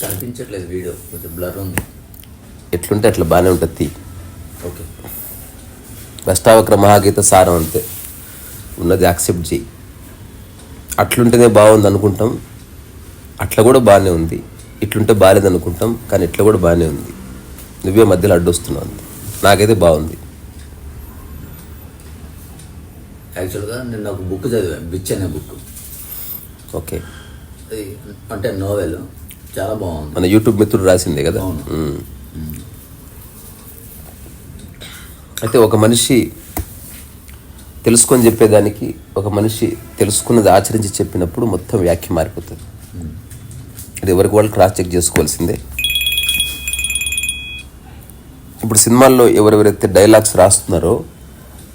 కనిపించట్లేదు వీడియో. కొంచెం బ్లర్ ఉంది. ఎట్లుంటే అట్లా బాగానే ఉంటుంది ఓకే. అష్టావక్ర మహాగీత సారం అంతే. ఉన్నది యాక్సెప్ట్ చేయి. అట్లుంటేనే బాగుంది అనుకుంటాం. అట్లా కూడా బాగానే ఉంది. ఇట్లుంటే బాగాలేదు అనుకుంటాం కానీ ఇట్లా కూడా బాగానే ఉంది. నువ్వే మధ్యలో అడ్డొస్తున్నావు అంతే. నాకైతే బాగుంది. యాక్చువల్గా నేను ఒక బుక్ చదివాను బిచ్ అనే బుక్. ఓకే. అది అంటే నోవెల్. చాలా బాగుంది. మన యూట్యూబ్ మిత్రుడు రాసిందే కదా? అవును. అయితే ఒక మనిషి తెలుసుకొని చెప్పేదానికి ఒక మనిషి తెలుసుకున్నది ఆచరించి చెప్పినప్పుడు మొత్తం వ్యాఖ్య మారిపోతుంది. ఇది ఎవరికి వాళ్ళు క్రాస్ చెక్ చేసుకోవాల్సిందే. ఇప్పుడు సినిమాల్లో ఎవరెవరైతే డైలాగ్స్ రాస్తున్నారో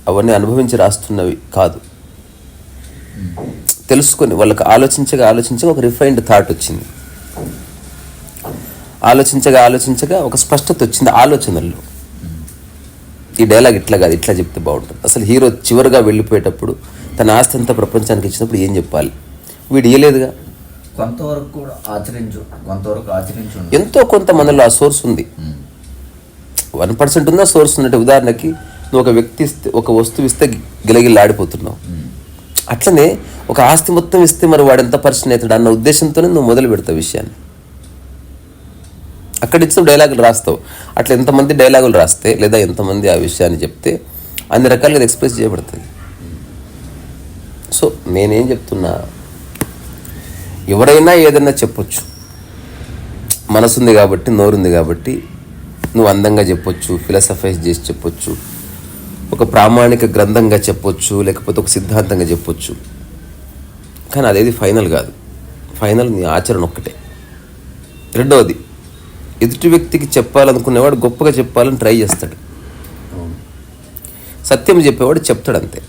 అవన్నీ అనుభవించి రాస్తున్నవి కాదు. తెలుసుకొని వాళ్ళకి ఆలోచించగా ఆలోచించగా ఒక రిఫైన్డ్ థాట్ వచ్చింది. ఆలోచించగా ఆలోచించగా ఒక స్పష్టత వచ్చింది ఆలోచనల్లో. ఈ డైలాగ్ ఇట్లా కాదు ఇట్లా చెప్తే బాగుంటుంది. అసలు హీరో చివరిగా వెళ్ళిపోయేటప్పుడు తన ఆస్తి అంతా ప్రపంచానికి ఇచ్చినప్పుడు ఏం చెప్పాలి? వీడు ఇయ్యలేదుగా? కొంతవరకు కూడా ఆచరించు కొంతవరకు ఆచరించు. ఎంతో కొంత మనలో ఆ సోర్స్ ఉంది. వన్ పర్సెంట్ ఉందా సోర్స్ ఉన్నట్టు? ఉదాహరణకి నువ్వు ఒక వ్యక్తి ఇస్తే ఒక వస్తువు ఇస్తే గిలగిల్లాడిపోతున్నావు. అట్లనే ఒక ఆస్తి మొత్తం ఇస్తే మరి వాడు ఎంత పరిచయం అవుతాడు అన్న ఉద్దేశంతోనే నువ్వు మొదలు పెడతావు విషయాన్ని. అక్కడ ఇచ్చిన డైలాగులు రాస్తావు. అట్లా ఎంతమంది డైలాగులు రాస్తే లేదా ఎంతమంది ఆ విషయాన్ని చెప్తే అన్ని రకాలుగా ఎక్స్ప్రెస్ చేయబడుతుంది. సో నేనేం చెప్తున్నా ఎవరైనా ఏదైనా చెప్పొచ్చు. మనసుంది కాబట్టి నోరుంది కాబట్టి నువ్వు అందంగా చెప్పొచ్చు ఫిలాసఫైజ్ చేసి చెప్పొచ్చు. ఒక ప్రామాణిక గ్రంథంగా చెప్పొచ్చు లేకపోతే ఒక సిద్ధాంతంగా చెప్పొచ్చు. కానీ అదేది ఫైనల్ కాదు. ఫైనల్ నీ ఆచరణ ఒక్కటే. రెండవది ఎదుటి వ్యక్తికి చెప్పాలనుకునేవాడు గొప్పగా చెప్పాలని ట్రై చేస్తాడు. సత్యం చెప్పేవాడు చెప్తాడు అంతే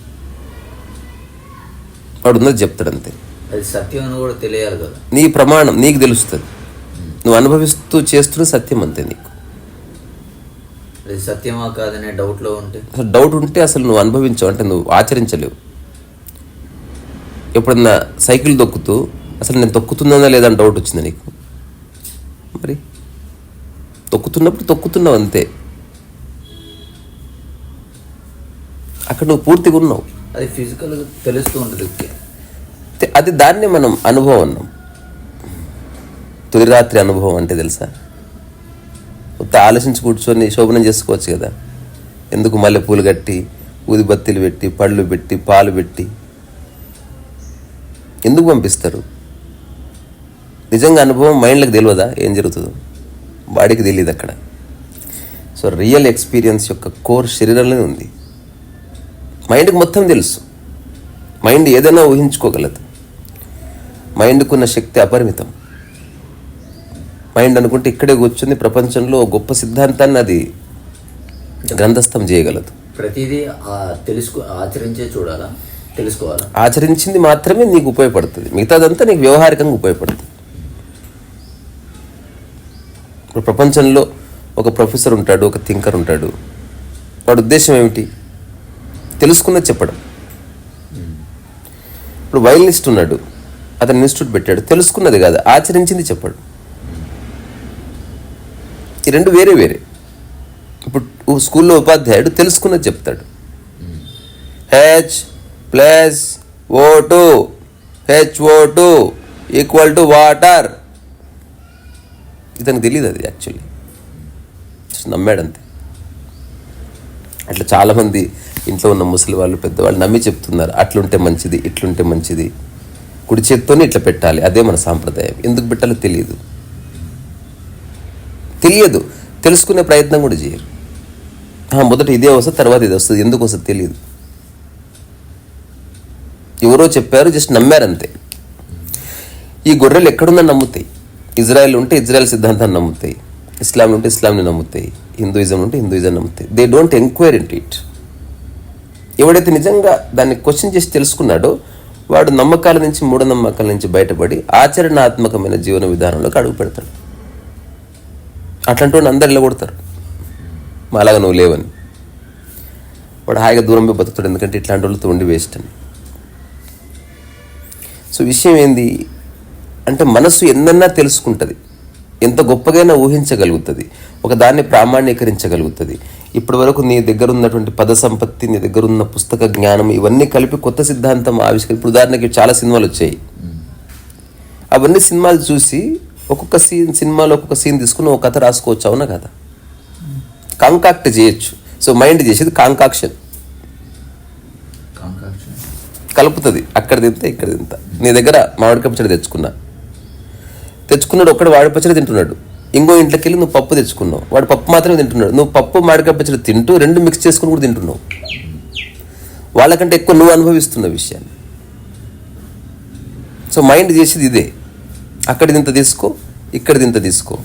వాడు ఉన్నది చెప్తాడు అంతే అది సత్యం అని కూడా తెలియాలి కదా. నీ ప్రమాణం నీకు తెలుస్తుంది. నువ్వు అనుభవిస్తూ చేస్తున్న సత్యం అంతే నీకు. అది సత్యమా కాదనే డౌట్లో ఉంటే? అసలు డౌట్ ఉంటే అసలు నువ్వు అనుభవించవు అంటే నువ్వు ఆచరించలేవు. ఎప్పుడన్నా సైకిల్ తొక్కుతూ అసలు నేను తొక్కుతున్నానా లేదా అని డౌట్ వచ్చిందా నీకు? మరి? తొక్కుతున్నప్పుడు తొక్కుతున్నావు అంతే. అక్కడ నువ్వు పూర్తిగా ఉన్నావు. అది ఫిజికల్ తెలుస్తూ ఉంటుంది అది దాన్నే మనం అనుభవం అన్నాం. తొలి రాత్రి అనుభవం అంటే తెలుసా? ఆలోచించి కూర్చొని శోభనం చేసుకోవచ్చు కదా. ఎందుకు మల్లె పూలు కట్టి ఊదిబత్తీలు పెట్టి పళ్ళు పెట్టి పాలు పెట్టి? ఎందుకు పంపిస్తారు? నిజంగా అనుభవం మైండ్లకు తెలియదా? ఏం జరుగుతుందో? బాడీకి తెలియదు అక్కడ. సో రియల్ ఎక్స్పీరియన్స్ యొక్క కోర్ శరీరంలోనే ఉంది. మైండ్కి మొత్తం తెలుసు. మైండ్ ఏదైనా ఊహించుకోగలదు. మైండ్కున్న శక్తి అపరిమితం. మైండ్ అనుకుంటే ఇక్కడే కూర్చుంది ప్రపంచంలో గొప్ప సిద్ధాంతాన్ని అది గ్రంథస్థం చేయగలదు. ప్రతిదీ తెలుసుకో ఆచరించే చూడాలా? తెలుసుకోవాలా? ఆచరించింది మాత్రమే నీకు ఉపయోగపడుతుంది. మిగతాదంతా నీకు వ్యవహారికంగా ఉపయోగపడుతుంది. ఇప్పుడు ప్రపంచంలో ఒక ప్రొఫెసర్ ఉంటాడు ఒక థింకర్ ఉంటాడు. వాడి ఉద్దేశం ఏమిటి? తెలుసుకున్నది చెప్పడం. ఇప్పుడు వైలినిస్ట్ ఉన్నాడు. అతను ఇన్స్టిట్యూట్ పెట్టాడు. తెలుసుకున్నది కాదు ఆచరించింది చెప్పడు. ఈ రెండు వేరే వేరే. ఇప్పుడు స్కూల్లో ఉపాధ్యాయుడు తెలుసుకున్నది చెప్తాడు. H plus O two H O two equal to water ఇతనికి తెలియదు అది యాక్చువల్లీ నమ్మాడు అంతే అట్లా చాలామంది ఇంట్లో ఉన్న ముసలి వాళ్ళు పెద్దవాళ్ళు నమ్మి చెప్తున్నారు. అట్లుంటే మంచిది ఇట్లుంటే మంచిది. కుడి చేత్తోనే ఇట్లా పెట్టాలి. అదే మన సాంప్రదాయం. ఎందుకు పెట్టాలో తెలియదు తెలియదు. తెలుసుకునే ప్రయత్నం కూడా చేయరు. మొదట ఇదే వస్తుంది తర్వాత ఇది వస్తుంది. ఎందుకు వస్తుంది తెలియదు ఎవరో చెప్పారు జస్ట్ నమ్మారంతే. ఈ గొర్రెలు ఎక్కడున్నా నమ్ముతాయి. ఇజ్రాయెల్ ఉంటే ఇజ్రాయెల్ సిద్ధాంతాన్ని నమ్ముతాయి. ఇస్లాం ఉంటే ఇస్లాంని నమ్ముతాయి. హిందూయిజం ఉంటే Hinduism నమ్ముతాయి. They don't enquire in it ఎవడైతే నిజంగా దాన్ని క్వశ్చన్ చేసి తెలుసుకున్నాడో వాడు నమ్మకాల నుంచి మూఢనమ్మకాల నుంచి బయటపడి ఆచరణాత్మకమైన జీవన విధానంలోకి అడుగు పెడతాడు. అట్లాంటి వాడిని అందరు వెళ్ళగొడతారు మాలాగా నువ్వు లేవని. వాడు హాయిగా దూరం పోయి బతుకుతాడు ఎందుకంటే ఇట్లాంటి వాళ్ళతో ఉండి వేస్ట్ అని. సో విషయం ఏంది? అంటే మనసు ఎందన్నా తెలుసుకుంటుంది. ఎంత గొప్పగైనా ఊహించగలుగుతుంది. ఒక దాన్ని ప్రామాణీకరించగలుగుతుంది. ఇప్పటి వరకు నీ దగ్గర ఉన్నటువంటి పద సంపత్తి నీ దగ్గర ఉన్న పుస్తక జ్ఞానం ఇవన్నీ కలిపి కొత్త సిద్ధాంతం ఆవిష్కరి ఇప్పుడు ఉదాహరణకి చాలా సినిమాలు వచ్చాయి. అవన్నీ సినిమాలు చూసి ఒక్కొక్క సీన్ సినిమాలో ఒక్కొక్క సీన్ తీసుకుని ఒక కథ రాసుకోవచ్చు అవునా కదా? కాంకాక్ట్ చేయొచ్చు. సో మైండ్ చేసేది కాంకాక్షన్. కాంకాక్షన్. కలుపుతుంది. అక్కడ తింత ఇక్కడ తింత. నీ దగ్గర మామిడికాయ పచ్చడి తెచ్చుకున్నా. తెచ్చుకున్నాడు ఒక్కడు వాడి పచ్చడి తింటున్నాడు. ఇంకో ఇంట్లోకి వెళ్ళి నువ్వు పప్పు తెచ్చుకున్నావు. వాడు పప్పు మాత్రమే తింటున్నాడు. నువ్వు పప్పు మామిడికాయ పచ్చడి తింటూ రెండు మిక్స్ చేసుకుని కూడా తింటున్నావు. వాళ్ళకంటే ఎక్కువ నువ్వు అనుభవిస్తున్న విషయాన్ని సో మైండ్ చేసేది ఇదే. అక్కడిది ఇంత తీసుకో ఇక్కడిది ఇంత తీసుకో.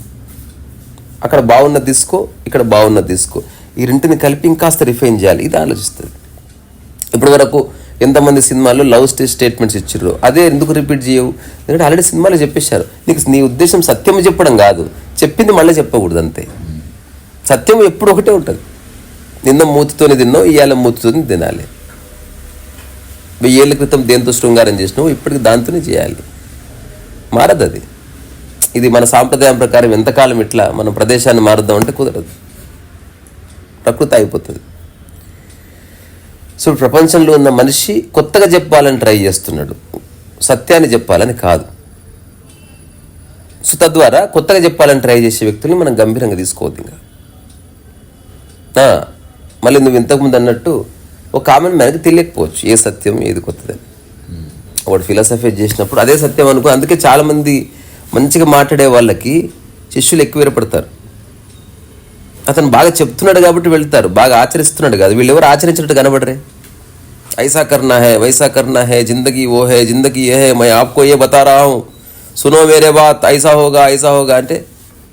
అక్కడ బాగున్నది తీసుకో ఇక్కడ బాగున్నది తీసుకో. ఈ రెంటిని కలిపి ఇంకాస్త రిఫైన్ చేయాలి. ఇది ఆలోచిస్తుంది. ఇప్పటి వరకు ఎంతమంది సినిమాల్లో లవ్ స్టేజ్ స్టేట్మెంట్స్ ఇచ్చారు అదే ఎందుకు రిపీట్ చేయవు? ఎందుకంటే ఆల్రెడీ సినిమాలో చెప్పేశారు. నీకు నీ ఉద్దేశం సత్యం చెప్పడం కాదు. చెప్పింది మళ్ళీ చెప్పకూడదు అంతే. సత్యం ఎప్పుడు ఒకటే ఉంటుంది. నిన్న మూతితోనే తిన్నావు ఇవాళ మూతితోనే తినాలి. వెయ్యేళ్ళ క్రితం దేంతో శృంగారం చేసినావు ఇప్పటికి దాంతోనే చేయాలి. మారదు అది. ఇది మన సాంప్రదాయం ప్రకారం ఎంతకాలం ఇట్లా మన ప్రదేశాన్ని మారుద్దాం అంటే కుదరదు. ప్రకృతి అయిపోతుంది. సో ప్రపంచంలో ఉన్న మనిషి కొత్తగా చెప్పాలని ట్రై చేస్తున్నాడు. సత్యాన్ని చెప్పాలని కాదు. సో తద్వారా కొత్తగా చెప్పాలని ట్రై చేసే వ్యక్తుల్ని మనం గంభీరంగా తీసుకోవద్దు ఇంకా. మళ్ళీ నువ్వు ఇంతకుముందు అన్నట్టు ఒక ఆమెను మనకి తెలియకపోవచ్చు ఏ సత్యం ఏది కొత్తదని. వాడు ఫిలాసఫీ చేసినప్పుడు అదే సత్యం అనుకో అందుకే చాలామంది మంచిగా మాట్లాడే వాళ్ళకి శిష్యులు ఎక్కువ ఏర్పడతారు అతను బాగా చెప్తున్నాడు కాబట్టి వెళ్తారు బాగా ఆచరిస్తున్నాడు కాదు. వీళ్ళు ఎవరు ఆచరించినట్టు కనబడరే? ఐసా కర్నా హే వైసా కర్నా హే జిందగీ ఓ హే జిందగీ ఏ హే మై ఆప్కో ఏ బతా రहा సునో వేరే బాత్ ఐసా హోగా ఐసా హోగా అంటే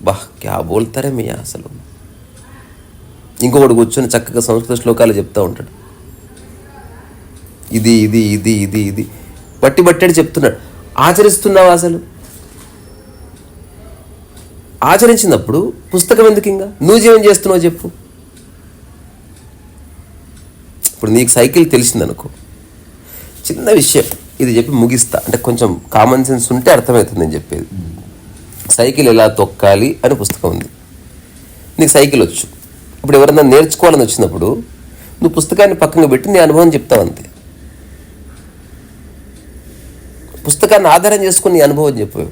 బాహ్ క్యా బోల్తారే మీ అసలు? ఇంకొకటి కూర్చొని చక్కగా సంస్కృత శ్లోకాలు చెప్తా ఉంటాడు. ఇది ఇది ఇది ఇది ఇది. బట్టి బట్టాడు చెప్తున్నాడు. ఆచరిస్తున్నావు అసలు? ఆచరించినప్పుడు పుస్తకం ఎందుకు ఇంకా? నువ్వు జీవం చేస్తున్నావు చెప్పు. ఇప్పుడు నీకు సైకిల్ తెలిసిందనుకో. చిన్న విషయం ఇది చెప్పి ముగిస్తా. అంటే కొంచెం కామన్ సెన్స్ ఉంటే అర్థమవుతుంది నేను చెప్పేది. సైకిల్ ఎలా తొక్కాలి అని పుస్తకం ఉంది. నీకు సైకిల్ వచ్చు. ఇప్పుడు ఎవరన్నా నేర్చుకోవాలని వచ్చినప్పుడు నువ్వు పుస్తకాన్ని పక్కన పెట్టి నీ అనుభవం చెప్తావు అంతే. పుస్తకాన్ని ఆధారం చేసుకుని అనుభవం చెప్పు.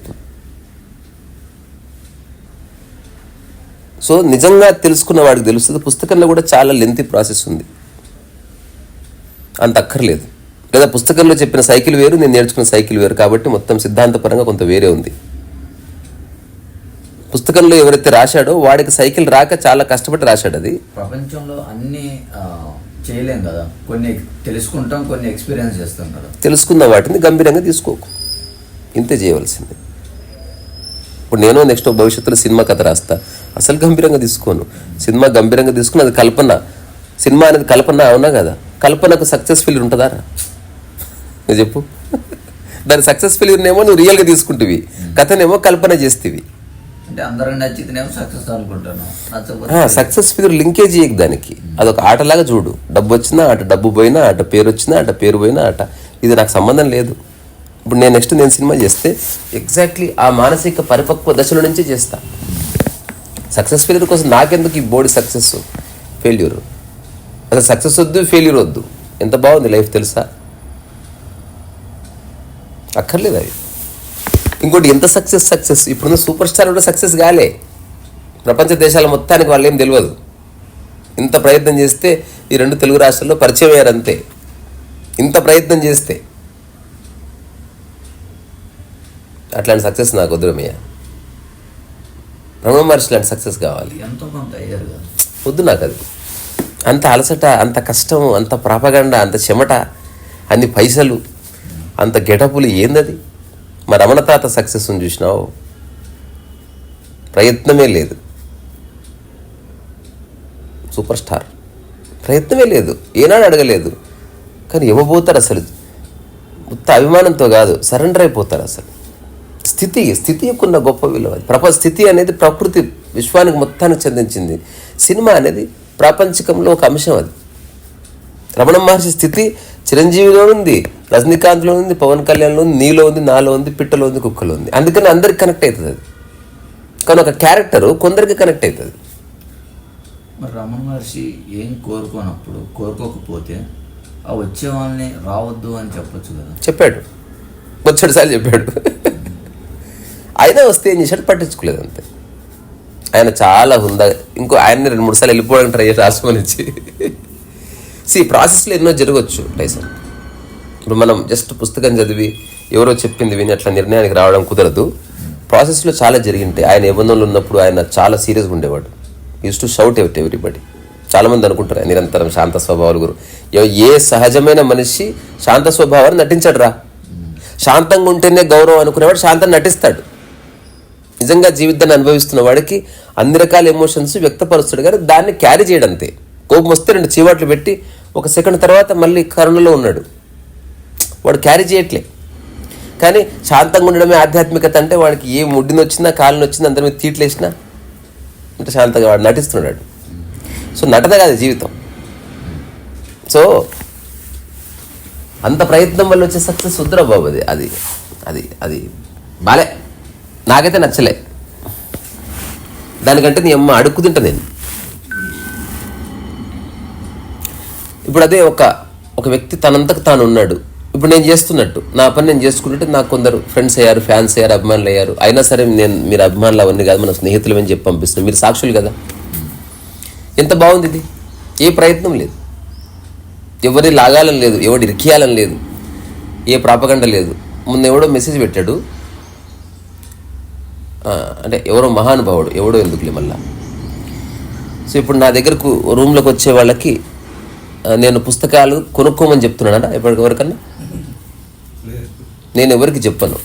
సో నిజంగా తెలుసుకున్న వాడికి తెలుస్తుంది పుస్తకంలో కూడా చాలా లెంతీ ప్రాసెస్ ఉంది. అంత అక్కర్లేదు. లేదా పుస్తకంలో చెప్పిన సైకిల్ వేరు నేను నేర్చుకున్న సైకిల్ వేరు కాబట్టి మొత్తం సిద్ధాంతపరంగా కొంత వేరే ఉంది. పుస్తకంలో ఎవరైతే రాశాడో వాడికి సైకిల్ రాక చాలా కష్టపడి రాశాడు అది. ప్రపంచంలో అన్ని చేయలేం కదా. కొన్ని తెలుసుకుంటాం కొన్ని ఎక్స్పీరియన్స్ చేస్తాం కదా. తెలుసుకున్న వాటిని గంభీరంగా తీసుకోకు. ఇంతే చేయవలసింది. ఇప్పుడు నేను నెక్స్ట్ భవిష్యత్తులో సినిమా కథ రాస్తా. అసలు గంభీరంగా తీసుకోను. సినిమా గంభీరంగా తీసుకుని అది కల్పన. సినిమా అనేది కల్పన అవునా కదా? కల్పనకు సక్సెస్ ఫెయిల్యూర్ ఉంటుందా నువ్వు చెప్పు. దాని సక్సెస్ ఫెయిల్యూర్నేమో నువ్వు రియల్గా తీసుకుంటువి. కథనేమో కల్పన చేస్తేవి. అంటే అందరికి నచ్చితేనేమో సక్సెస్ అనుకుంటాను. నచ్చకపోతే సక్సెస్ ఫిగర్ లింకేజ్ చేయకు దానికి. అదొక ఆటలాగా చూడు. డబ్బు వచ్చినా అట డబ్బు పోయినా అట పేరు వచ్చినా అట పేరు పోయినా అట ఇది నాకు సంబంధం లేదు. ఇప్పుడు నేను నెక్స్ట్ నేను సినిమా చేస్తే ఎగ్జాక్ట్లీ ఆ మానసిక పరిపక్వ దశలో నుంచే చేస్తా. సక్సెస్ ఫెయిల్యూర్ కోసం నాకెందుకు ఈ బోర్డు సక్సెస్ ఫెయిల్యూర్ అసలు సక్సెస్ వద్దు ఫెయిల్యూర్ వద్దు. ఎంత బాగుంది లైఫ్ తెలుసా? అక్కర్లేదు అవి ఇంకోటి ఎంత సక్సెస్ సక్సెస్ ఇప్పుడున్న సూపర్ స్టార్ కూడా సక్సెస్ కాలే. ప్రపంచ దేశాల మొత్తానికి వాళ్ళు ఏం తెలియదు ఇంత ప్రయత్నం చేస్తే ఈ రెండు తెలుగు రాష్ట్రాల్లో పరిచయం అయ్యారు అంతే ఇంత ప్రయత్నం చేస్తే. అట్లాంటి సక్సెస్ నాకు వద్దురమయ్య రమణ మహర్షి లాంటి సక్సెస్ కావాలి. వద్దు నాకు అది. అంత అలసట అంత కష్టం అంత ప్రాపగండ అంత చెమట అన్ని పైసలు అంత గెటపులు ఏందది? మా రమణ తాత సక్సెస్ని చూసినావు. ప్రయత్నమే లేదు. సూపర్ స్టార్ ప్రయత్నమే లేదు. ఏనాడు అడగలేదు. కానీ ఇవ్వబోతారు అసలు. ఉత్త అభిమానంతో కాదు సరెండర్ అయిపోతారు అసలు. స్థితి స్థితి యొక్క గొప్ప విలువ అది. ప్రప స్థితి అనేది ప్రకృతి విశ్వానికి మొత్తానికి చెందించింది. సినిమా అనేది ప్రాపంచికంలో ఒక అంశం అది. రమణ మహర్షి స్థితి చిరంజీవిలో ఉంది రజనీకాంత్లో ఉంది పవన్ కళ్యాణ్లో ఉంది నీలో ఉంది నాలో ఉంది పిట్టలో ఉంది కుక్కలో ఉంది. అందుకని అందరికి కనెక్ట్ అవుతుంది అది. కానీ ఒక క్యారెక్టర్ కొందరికి కనెక్ట్ అవుతుంది. మరి రమణ మహర్షి ఏం కోరుకోనప్పుడు కోరుకోకపోతే ఆ వచ్చే వాళ్ళని రావద్దు అని చెప్పొచ్చు కదా. చెప్పాడు. వచ్చేసారి చెప్పాడు. అయినా వస్తే ఏం చేశాడు? పట్టించుకోలేదు అంతే. ఆయన చాలా హుందా ఇంకో ఆయన్ని రెండు మూడు సార్లు వెళ్ళిపోవడానికి ట్రై చేసి రాసుకోమని ఇచ్చి సి ప్రాసెస్లో ఎన్నో జరగవచ్చు టైసన్ ఇప్పుడు మనం జస్ట్ పుస్తకం చదివి ఎవరో చెప్పింది విని అట్లా నిర్ణయానికి రావడం కుదరదు. ప్రాసెస్లో చాలా జరిగింటాయి ఆయన నిబంధనలు ఉన్నప్పుడు ఆయన చాలా సీరియస్గా ఉండేవాడు. Used to shout at everybody చాలామంది అనుకుంటారు నిరంతరం శాంత స్వభావాలు గురు ఏ సహజమైన మనిషి శాంత స్వభావాన్ని నటించాడు రా. శాంతంగా ఉంటేనే గౌరవం అనుకునేవాడు శాంతం నటిస్తాడు. నిజంగా జీవితాన్ని అనుభవిస్తున్న వాడికి అన్ని రకాల ఎమోషన్స్ వ్యక్తపరుస్తాడు కానీ దాన్ని క్యారీ చేయడంతే. కోపం వస్తే రెండు చీవాట్లు పెట్టి ఒక సెకండ్ తర్వాత మళ్ళీ కరుణలో ఉన్నాడు. వాడు క్యారీ చేయట్లే. కానీ శాంతంగా ఉండడమే ఆధ్యాత్మికత అంటే వాడికి ఏ ముడ్డిని వచ్చినా కాలిని వచ్చిందా అందరి మీద తీట్లేసినా అంటే శాంతంగా వాడు నటిస్తున్నాడు సో నటన కాదు జీవితం. సో అంత ప్రయత్నం వల్ల వచ్చే సక్సెస్ వద్దురా బాబు అది అది అది అది. బాలే. నాకైతే నచ్చలే. దానికంటే నీ అమ్మ అడుక్కు తింటా నేను. ఇప్పుడు అదే ఒక ఒక వ్యక్తి తనంతకు తాను ఉన్నాడు. ఇప్పుడు నేను చేస్తున్నట్టు నా పని నేను చేసుకుంటుంటే నాకు కొందరు ఫ్రెండ్స్ అయ్యారు ఫ్యాన్స్ అయ్యారు అభిమానులు అయ్యారు. అయినా సరే నేను మీరు అభిమానులు అవన్నీ కాదు మన స్నేహితులు అని చెప్పి పంపిస్తున్నాను మీరు సాక్షులు కదా. ఎంత బాగుంది ఇది? ఏ ప్రయత్నం లేదు. ఎవరి లాగాలని లేదు ఎవడు ఇరికియాలని లేదు ఏ ప్రాపగండ లేదు. ముందు ఎవడో మెసేజ్ పెట్టాడు. అంటే ఎవరో మహానుభావుడు ఎవడో ఎందుకులే మళ్ళా. సో ఇప్పుడు నా దగ్గరకు రూమ్లోకి వచ్చే వాళ్ళకి నేను పుస్తకాలు కొనుక్కోమని చెప్తున్నానా ఎప్పటికి ఎవరికన్నా నేను ఎవరికి చెప్పను.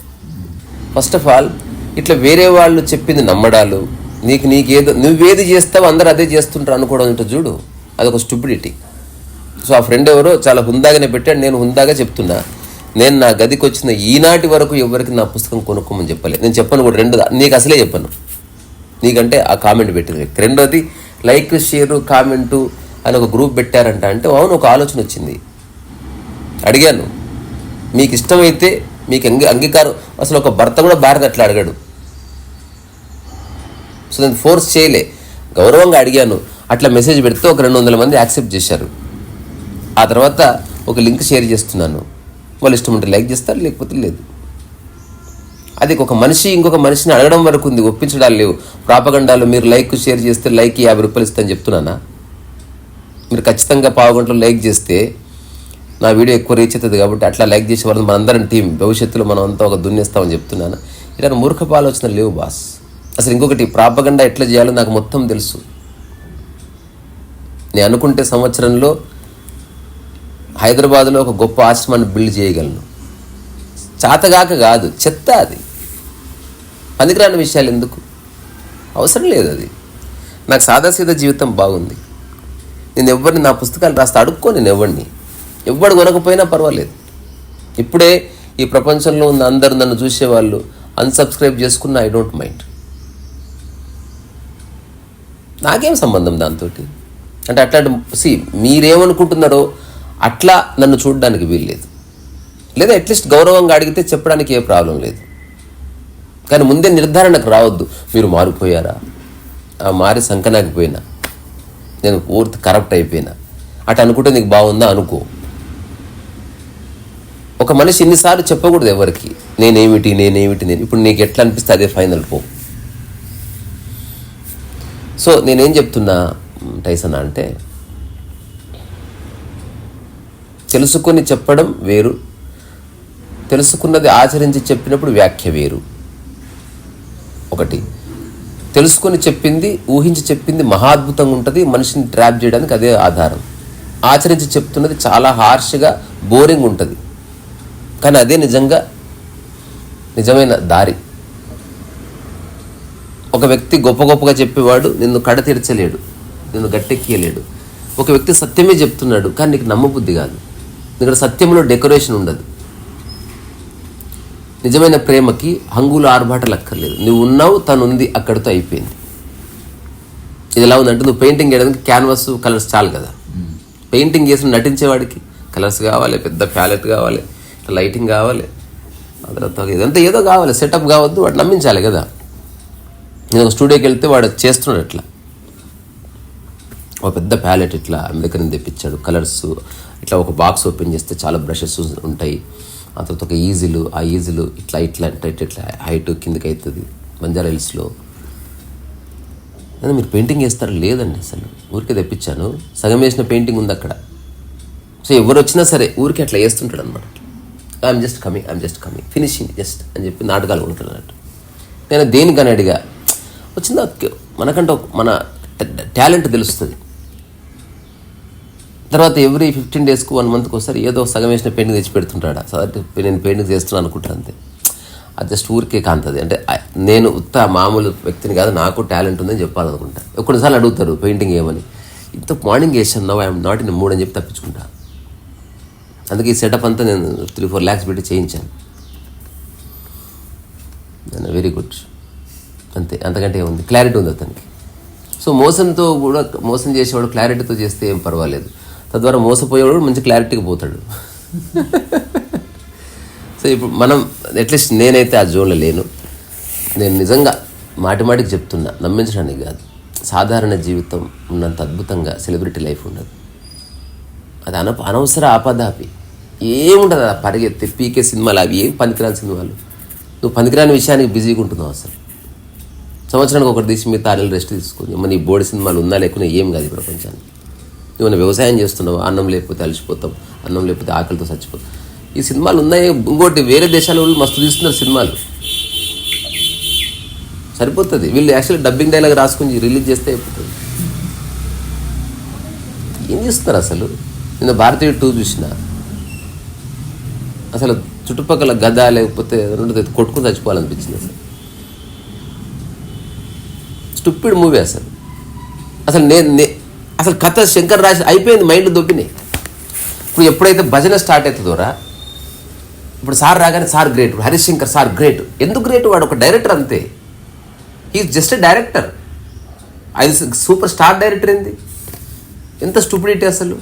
ఫస్ట్ ఆఫ్ ఆల్ ఇట్లా వేరే వాళ్ళు చెప్పింది నమ్మడాలు నీకు నీకేదో నువ్వేది చేస్తావో అందరూ అదే చేస్తుంటారు అనుకోవడం ఉంటుంది చూడు. అదొక స్టూపిడిటీ. సో ఆ ఫ్రెండ్ ఎవరో చాలా హుందాగానే పెట్టాడు నేను హుందాగా చెప్తున్నా. నేను నా గదికి వచ్చిన ఈనాటి వరకు ఎవరికి నా పుస్తకం కొనుక్కోమని చెప్పలేదు. నేను చెప్పను కూడా రెండు నీకు అసలే చెప్పను. నీకంటే ఆ కామెంట్ పెట్టింది. వ్యక్తి రెండోది లైక్ షేరు కామెంటు అని ఒక గ్రూప్ పెట్టారంట. అంటే అవును ఒక ఆలోచన వచ్చింది. అడిగాను మీకు ఇష్టమైతే మీకు అంగీ అంగీకారం అసలు ఒక భర్త కూడా భార్య అట్లా అడగడు. సో నేను ఫోర్స్ చేయలే. గౌరవంగా అడిగాను అట్లా మెసేజ్ పెడితే ఒక రెండు వందల మంది యాక్సెప్ట్ చేశారు. ఆ తర్వాత ఒక లింక్ షేర్ చేస్తున్నాను. వాళ్ళు ఇష్టం ఉంటే లైక్ చేస్తారు లేకపోతే లేదు. అది ఒక మనిషి ఇంకొక మనిషిని అడగడం వరకు ఉంది. ఒప్పించడాలు లేవు. ప్రాపగండాలు మీరు లైక్ షేర్ చేస్తే లైక్ యాభై రూపాయలు ఇస్తాను చెప్తున్నానా? మీరు ఖచ్చితంగా పావు గంటలో లైక్ చేస్తే నా వీడియో ఎక్కువ రీచ్ అవుతుంది కాబట్టి అట్లా లైక్ చేసే వాళ్ళని మనందరం టీం భవిష్యత్తులో మనం అంతా ఒక దున్నేస్తామని చెప్తున్నాను. ఇలా మూర్ఖపాలోచన లేవు బాస్ అసలు ఇంకొకటి ప్రాపగండా ఎట్లా చేయాలో నాకు మొత్తం తెలుసు. నేను అనుకుంటే సంవత్సరంలో హైదరాబాద్లో ఒక గొప్ప ఆశ్రమాన్ని బిల్డ్ చేయగలను. చాతగాక కాదు చెత్త అది. పనికిరాని విషయాలు ఎందుకు? అవసరం లేదు అది. నాకు సాదాసీదా జీవితం బాగుంది. నేను ఎవరిని నా పుస్తకాలు రాస్తే అడుక్కో నేను ఎవరిని? ఎవ్వడు కొనకపోయినా పర్వాలేదు. ఇప్పుడే ఈ ప్రపంచంలో ఉన్న అందరూ నన్ను చూసేవాళ్ళు అన్సబ్స్క్రైబ్ చేసుకున్న ఐ డోంట్ మైండ్ నాకేం సంబంధం దాంతో అంటే అట్లాంటి సి మీరేమనుకుంటున్నారో అట్లా నన్ను చూడడానికి వీల్లేదు. లేదా అట్లీస్ట్ గౌరవంగా అడిగితే చెప్పడానికి ఏ ప్రాబ్లం లేదు. కానీ ముందే నిర్ధారణకు రావద్దు. మీరు మారిపోయారా? ఆ మారి సంకనాకపోయినా నేను పూర్తి కరప్ట్ అయిపోయినా. అటు అనుకుంటే నీకు బాగుందా అనుకో. ఒక మనిషి ఎన్నిసార్లు చెప్పకూడదు ఎవరికి. నేనేమిటి నేనేమిటి నేను ఇప్పుడు నీకు ఎట్లా అనిపిస్తే అదే ఫైనల్ పో. సో నేనేం చెప్తున్నా టైసన్ అంటే తెలుసుకొని చెప్పడం వేరు. తెలుసుకున్నది ఆచరించి చెప్పినప్పుడు వ్యాఖ్య వేరు. ఒకటి. తెలుసుకొని చెప్పింది ఊహించి చెప్పింది మహాద్భుతంగా ఉంటుంది మనిషిని ట్రాప్ చేయడానికి అదే ఆధారం. ఆచరించి చెప్తున్నది చాలా హార్ష్గా బోరింగ్ ఉంటుంది. కానీ అదే నిజంగా నిజమైన దారి. ఒక వ్యక్తి గొప్ప గొప్పగా చెప్పేవాడు నిన్ను కడ తీర్చలేడు నిన్ను గట్టెక్కియలేడు. ఒక వ్యక్తి సత్యమే చెప్తున్నాడు కానీ నీకు నమ్మబుద్ధి కాదు. ఇక్కడ సత్యంలో డెకరేషన్ ఉండదు. నిజమైన ప్రేమకి హంగులు ఆర్భాటలు అక్కర్లేదు. నువ్వు ఉన్నావు తను ఉంది అక్కడితో అయిపోయింది. ఇది ఎలా ఉందంటే నువ్వు పెయింటింగ్ వేయడానికి క్యాన్వాస్ కలర్స్ చాలు కదా. పెయింటింగ్ చేసిన నటించేవాడికి కలర్స్ కావాలి పెద్ద ప్యాలెట్ కావాలి లైటింగ్ కావాలి. తర్వాత ఇదంతా ఏదో కావాలి సెటప్ కావద్దు వాడు నమ్మించాలి కదా. నేను ఒక స్టూడియోకి వెళ్తే వాడు చేస్తున్నాడు ఇట్లా. ఒక పెద్ద ప్యాలెట్ ఇట్లా ఆమె నుంచి తెప్పించాడు కలర్స్ ఇట్లా ఒక బాక్స్ ఓపెన్ చేస్తే చాలా బ్రషెస్ ఉంటాయి. ఆ తర్వాత ఒక ఈజీలు ఆ ఈజీలు ఇట్లా ఇట్లా ఇట్లా ఇట్లా హైట్ కిందకి అవుతుంది బంజారా హిల్స్లో. అదే మీరు పెయింటింగ్ వేస్తారా లేదండి అసలు. ఊరికే తెప్పించాను. సగం వేసిన పెయింటింగ్ ఉంది అక్కడ. సో ఎవరు వచ్చినా సరే ఊరికే అట్లా వేస్తుంటాడు అనమాట I'm just coming I'm just coming finishing just అని చెప్పి నాటకాలు ఉంటున్నట్టు నేను దేనికని అడిగా? వచ్చిందా? మనకంటే ఒక- మన టాలెంట్ తెలుస్తుంది. తర్వాత ఎవ్రీ ఫిఫ్టీన్ డేస్కు వన్ మంత్కి ఒకసారి ఏదో సగం వేసిన పెయింటింగ్ తెచ్చి పెడుతుంటాడు? సార్ నేను పెయింటింగ్ చేస్తున్నాను అనుకుంటాను అంతే. అది జస్ట్ ఊరికే కాంతది. అంటే నేను ఉత్త మామూలు వ్యక్తిని కాదు నాకు టాలెంట్ ఉందని చెప్పాలనుకుంటా. కొన్నిసార్లు అడుగుతారు పెయింటింగ్ ఏమని. ఇంత మార్నింగ్ వేసాను now I'm not in mood అని చెప్పి తప్పించుకుంటా. అందుకే ఈ సెటప్ అంతా నేను త్రీ ఫోర్ ల్యాక్స్ పెట్టి చేయించాను. వెరీ గుడ్ అంతే అంతకంటే ఏముంది? క్లారిటీ ఉంది అతనికి. సో మోసంతో కూడా మోసం చేసేవాడు క్లారిటీతో చేస్తే ఏం పర్వాలేదు. తద్వారా మోసపోయేవాడు మంచి క్లారిటీకి పోతాడు. సో ఇప్పుడు మనం అట్లీస్ట్ నేనైతే ఆ జోన్లో లేను. నేను నిజంగా మాటి మాటికి చెప్తున్నా నమ్మించడానికి కాదు. సాధారణ జీవితం ఉన్నంత అద్భుతంగా సెలబ్రిటీ లైఫ్ ఉండదు అది అన అనవసర ఆపదాపి ఏముండదు ఆ పరిగెత్తి పీకే సినిమాలు అవి. ఏం పనికిరాని సినిమాలు? నువ్వు పనికిరాని విషయానికి బిజీగా ఉంటున్నావు అసలు. సంవత్సరానికి ఒకటి తీసి మీ తారీలు రెస్ట్ తీసుకొని మన ఈ బోర్డు సినిమాలు ఉన్నా లేకున్నా ఏం కాదు ఈ ప్రపంచానికి. నువ్వు వ్యవసాయం చేస్తున్నావు? అన్నం లేకపోతే అలసిపోతాం అన్నం లేకపోతే ఆకలితో చచ్చిపోతాం. ఈ సినిమాలు ఉన్నాయి. ఇంకోటి వేరే దేశాల వాళ్ళు మస్తు తీస్తున్నారు సినిమాలు. సరిపోతుంది. వీళ్ళు యాక్చువల్లీ డబ్బింగ్ డైలాగ్ రాసుకుని రిలీజ్ చేస్తే అయిపోతుంది. ఏం చేస్తున్నారు అసలు? నిన్న భారతీయ టూ చూసిన. అసలు చుట్టుపక్కల గద లేకపోతే రెండు కొట్టుకుని చచ్చిపోవాలనిపించింది అసలు. స్టూపిడ్ మూవీ అసలు. అసలు నేను అసలు కథ శంకర్ రాసి అయిపోయింది మైండ్ దొబ్బినాయి. ఇప్పుడు ఎప్పుడైతే భజన స్టార్ట్ అవుతుందోరా ఇప్పుడు సార్ రాగానే sir great Harishankar sir great ఎందుకు గ్రేట్ వాడు ఒక డైరెక్టర్ అంతే. ఈజ్ జస్ట్ డైరెక్టర్ అది సూపర్ స్టార్ డైరెక్టర్ ఏంది? ఎంత స్టూపిడిటీ అసలు?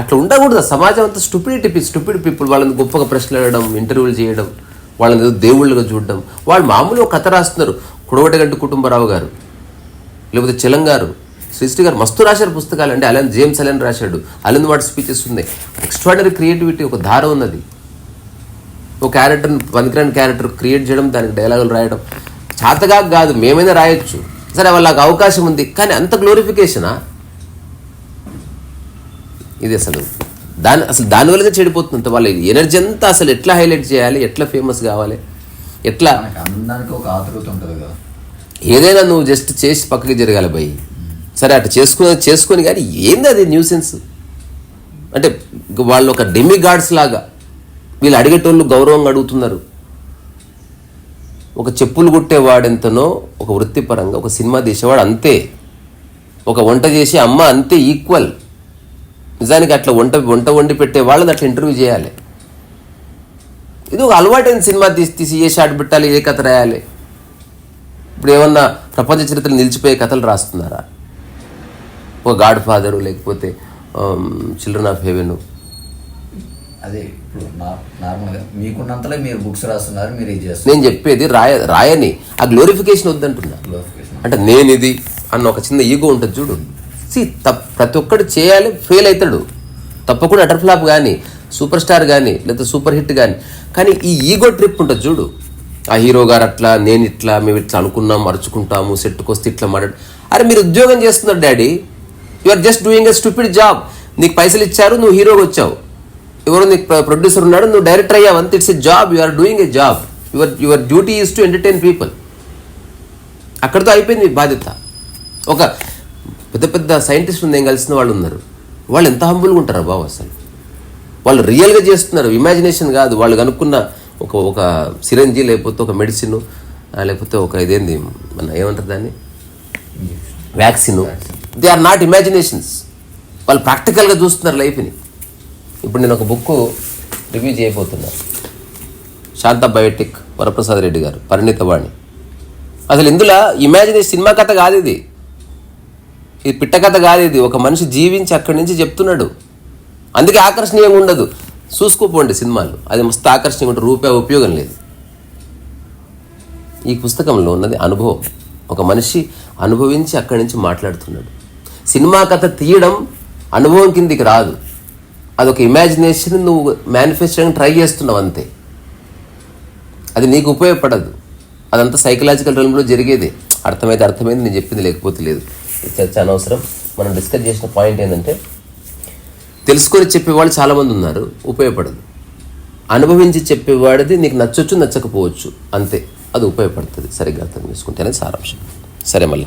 అట్లా ఉండకూడదు. సమాజం అంతా స్టూపిడిటీ స్టూపిడ్ పీపుల్ వాళ్ళని గొప్పగా ప్రశ్నలు అడగడం ఇంటర్వ్యూలు చేయడం వాళ్ళని ఏదో దేవుళ్ళుగా చూడడం. వాళ్ళు మామూలుగా కథ రాస్తున్నారు. కుడవటగంటి కుటుంబరావు గారు లేకపోతే చిలంగారు శ్రీశ్రీ గారు మస్తు రాశారు పుస్తకాలు. అంటే అలెన్ జేమ్స్ అలెన్ రాశాడు. అలెన్ వాటి స్పీచెస్ ఉన్నాయి ఎక్స్ట్రాడనరీ క్రియేటివిటీ ఒక ధార ఉన్నది. ఒక క్యారెక్టర్ పనికిరాని క్యారెక్టర్ క్రియేట్ చేయడం దానికి డైలాగులు రాయడం. చేతగా కాదు మేమైనా రాయొచ్చు. సరే వాళ్ళకి అవకాశం ఉంది. కానీ అంత గ్లోరిఫికేషనా ఇది అసలు దాని అసలు దానివల్లనే చెడిపోతుంది. వాళ్ళ ఎనర్జీ అంతా అసలు ఎట్లా హైలైట్ చేయాలి? ఎట్లా ఫేమస్ కావాలి? ఎట్లా? ఏదైనా నువ్వు జస్ట్ చేసి పక్కకి జరగాలి భయ్ సరే అటు చేసుకుని చేసుకొని కానీ ఏంది అది న్యూసెన్స్ అంటే వాళ్ళు ఒక డెమి గాడ్స్ లాగా వీళ్ళు అడిగేటోళ్ళు గౌరవంగా అడుగుతున్నారు. ఒక చెప్పులు కుట్టేవాడెంతనో ఒక వృత్తిపరంగా ఒక సినిమా తీసేవాడు అంతే. ఒక వంట చేసే అమ్మ అంతే ఈక్వల్ నిజానికి అట్లా వంట వంట వండి పెట్టే వాళ్ళని అట్లా ఇంటర్వ్యూ చేయాలి. ఇది ఒక అలవాటైన సినిమా తీసి తీసి ఏ షాట్ పెట్టాలి ఏ కథ రాయాలి. ఇప్పుడు ఏమన్నా ప్రపంచ చరిత్రలు నిలిచిపోయే కథలు రాస్తున్నారా? ఒక గాడ్ ఫాదరు లేకపోతే చిల్డ్రన్ ఆఫ్ హెవెన్ అదే ఇప్పుడు నార్మల్గా మీకున్నంతలో మీరు బుక్స్ రాస్తున్నారు మీరు ఇది చేస్తున్నారు. నేను చెప్పేది రాయ రాయని ఆ గ్లోరిఫికేషన్ వద్దంటున్నా. అంటే నేను ఇది అన్న ఒక చిన్న ఈగో ఉంటుంది చూడు. సి ప్రతి ఒక్కటి చేయాలి ఫెయిల్ అవుతాడు తప్పకుండా అటర్ ఫ్లాప్ కానీ సూపర్ స్టార్ కానీ లేదా సూపర్ హిట్ కానీ కానీ ఈ ఈగో ట్రిప్ ఉంటుంది చూడు. ఆ హీరో గారు అట్లా నేను ఇట్లా మేము ఇట్లా అనుకున్నాం మరుచుకుంటాము సెట్కి వస్తే ఇట్లా మాట్లాడు. అరే మీరు ఉద్యోగం చేస్తున్నారు daddy. You are just doing a stupid job నీకు పైసలు ఇచ్చారు నువ్వు హీరోగా వచ్చావు. ఎవరు నీకు ప్రొడ్యూసర్ ఉన్నాడు నువ్వు డైరెక్టర్ అయ్యావు అంత it's a job you are doing a job your your duty is to entertain people అక్కడితో అయిపోయింది మీ బాధ్యత. ఒక పెద్ద పెద్ద సైంటిస్టులు నేను కలిసిన వాళ్ళు ఉన్నారు. వాళ్ళు ఎంత హంబుల్గా ఉంటారు బాబు అసలు. వాళ్ళు రియల్గా చేస్తున్నారు. ఇమాజినేషన్ కాదు. వాళ్ళు కనుక్కున్న ఒక ఒక సిరంజీ లేకపోతే ఒక మెడిసిన్ లేకపోతే ఒక ఇదేంది మన ఏమంటారు దాన్ని? Vaccine they are not imaginations వాళ్ళు ప్రాక్టికల్గా చూస్తున్నారు లైఫ్ని ఇప్పుడు నేను ఒక బుక్ రివ్యూ చేయబోతున్నా. శాంత బయోటిక్ వరప్రసాద్ రెడ్డి గారు పరిణితవాణి అసలు ఇందులో ఇమాజినేషన్ సినిమా కథ కాదు ఇది. ఇది పిట్టకథ కాదు ఇది. ఒక మనిషి జీవించి అక్కడి నుంచి చెప్తున్నాడు. అందుకే ఆకర్షణీయంగా ఉండదు. చూసుకోపోండి సినిమాలు. అది మస్తు ఆకర్షణీయంగా ఉంటుంది. రూపాయి ఉపయోగం లేదు. ఈ పుస్తకంలో ఉన్నది అనుభవం. ఒక మనిషి అనుభవించి అక్కడి నుంచి మాట్లాడుతున్నాడు. సినిమా కథ తీయడం అనుభవం కిందికి రాదు. అదొక ఇమాజినేషన్ నువ్వు మేనిఫెస్టోని ట్రై చేస్తున్నావు అంతే. అది నీకు ఉపయోగపడదు. అదంతా సైకలాజికల్ రూమ్లో జరిగేదే. అర్థమైతే అర్థమైంది నేను చెప్పింది లేకపోతే లేదు. చర్చ అనవసరం. మనం డిస్కస్ చేసిన పాయింట్ ఏంటంటే తెలుసుకొని చెప్పేవాళ్ళు చాలామంది ఉన్నారు ఉపయోగపడదు. అనుభవించి చెప్పేవాడిది నీకు నచ్చొచ్చు నచ్చకపోవచ్చు అంతే. అది ఉపయోగపడుతుంది. సరిగ్గా అర్థం చేసుకుంటే అనేది సారాంశం. సరే మళ్ళీ.